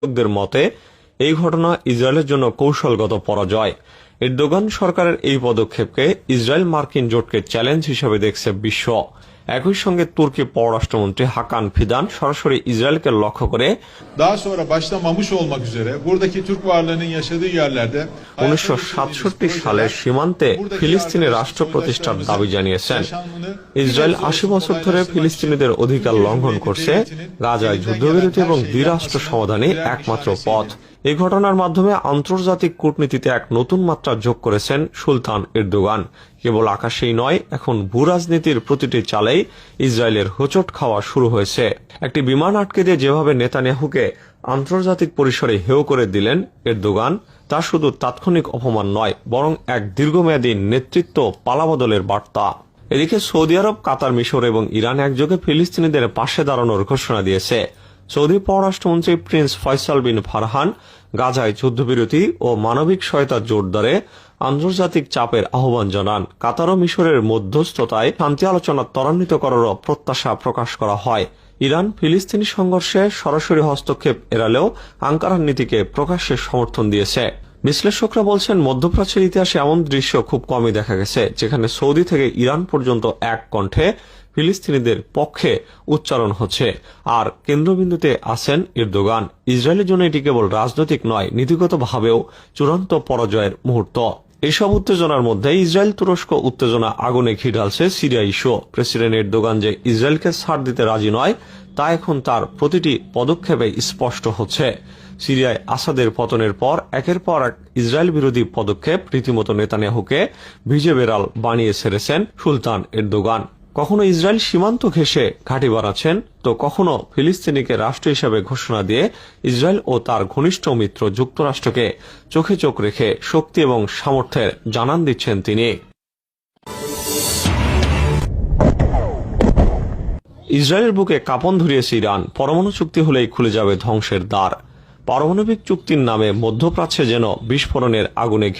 বিশ্লেষকদের মতে, এই ঘটনা ইসরায়েলের জন্য কৌশলগত পরাজয়। এরদোগান সরকারের এই পদক্ষেপকে ইসরায়েল মার্কিন জোটকে চ্যালেঞ্জ হিসেবে দেখছে বিশ্ব। একই সঙ্গে তুর্কি পররাষ্ট্রমন্ত্রী হাকান ফিদান সরাসরি ইসরায়েলকে লক্ষ্য করে উনিশশো সাতষট্টি সালের সীমান্তে ফিলিস্তিনি রাষ্ট্র প্রতিষ্ঠার দাবি জানিয়েছেন। ইসরায়েল আশি বছর ধরে ফিলিস্তিনিদের অধিকার লঙ্ঘন করছে। গাজায় যুদ্ধবিরতি এবং দ্বিরাষ্ট্র সমাধানই একমাত্র পথ। এই ঘটনার মাধ্যমে আন্তর্জাতিক কূটনীতিতে এক নতুন মাত্রা যোগ করেছেন সুলতান এরদোগান। কেবল আকাশেই নয়, এখন ভূ রাজনীতির প্রতিটি চালেই ইসরায়েলের হোঁচট খাওয়া শুরু হয়েছে। একটি বিমান আটকে দিয়ে যেভাবে নেতানিয়াহুকে আন্তর্জাতিক পরিসরে হেয় করে দিলেন এরদোগান, তা শুধু তাৎক্ষণিক অপমান নয়, বরং এক দীর্ঘমেয়াদী নেতৃত্ব পালাবদলের বার্তা। এদিকে সৌদি আরব, কাতার, মিশর এবং ইরান একযোগে ফিলিস্তিনিদের পাশে দাঁড়ানোর ঘোষণা দিয়েছে। সৌদি পররাষ্ট্রমন্ত্রী প্রিন্স ফয়সাল বিন ফারহান গাজায় যুদ্ধবিরতি ও মানবিক সহায়তা জোরদারে আন্তর্জাতিক চাপের আহ্বান জানান। কাতার ও মিশরের মধ্যস্থতায় শান্তি আলোচনা ত্বরান্বিত করারও প্রত্যাশা প্রকাশ করা হয়। ইরান, ফিলিস্তিনি সংঘর্ষে সরাসরি হস্তক্ষেপ এড়ালেও আঙ্কারার নীতিকে প্রকাশ্যে সমর্থন দিয়েছে। বিশ্লেষকরা বলছেন, মধ্যপ্রাচ্যের ইতিহাসে এমন দৃশ্য খুব কমই দেখা গেছে, যেখানে সৌদি থেকে ইরান পর্যন্ত এক কণ্ঠে ফিলিস্তিনিদের পক্ষে উচ্চারণ হচ্ছে। আর কেন্দ্রবিন্দুতে আছেন ইরদোগান। ইসরায়েলের জন্য এটি কেবল রাজনৈতিক নয়, নীতিগতভাবেও চূড়ান্ত পরাজয়ের মুহূর্ত। এসব উত্তেজনার মধ্যে ইসরায়েল তুরস্ক উত্তেজনা আগুনে ঘি ঢালছে সিরিয়া ইস্যু। প্রেসিডেন্ট এরদোগান যে ইসরায়েলকে ছাড় দিতে রাজি নয়, তা এখন তার প্রতিটি পদক্ষেপে স্পষ্ট হচ্ছে। সিরিয়ায় আসাদের পতনের পর একের পর এক ইসরায়েল বিরোধী পদক্ষেপ রীতিমতো নেতানিয়াহুকে ভিজে বেড়াল বানিয়ে ছেড়েছেন সুলতান এরদোগান। কখনো ইসরায়েল সীমান্ত ঘেঁষে ঘাঁটি বাড়াচ্ছেন তো কখনো ফিলিস্তিনিকে রাষ্ট্র হিসেবে ঘোষণা দিয়ে ইসরায়েল ও তার ঘনিষ্ঠ মিত্র যুক্তরাষ্ট্রকে চোখে চোখ রেখে শক্তি এবং সামর্থ্যের জানান দিচ্ছেন তিনি। ইসরায়েলের বুকে কাপন ধরিয়েছে ইরান। পরমাণু চুক্তি হলেই খুলে যাবে ধ্বংসের দ্বার। পারমাণবিক চুক্তির নামে মধ্যপ্রাচ্যে যেন বিস্ফোরণের আগুনে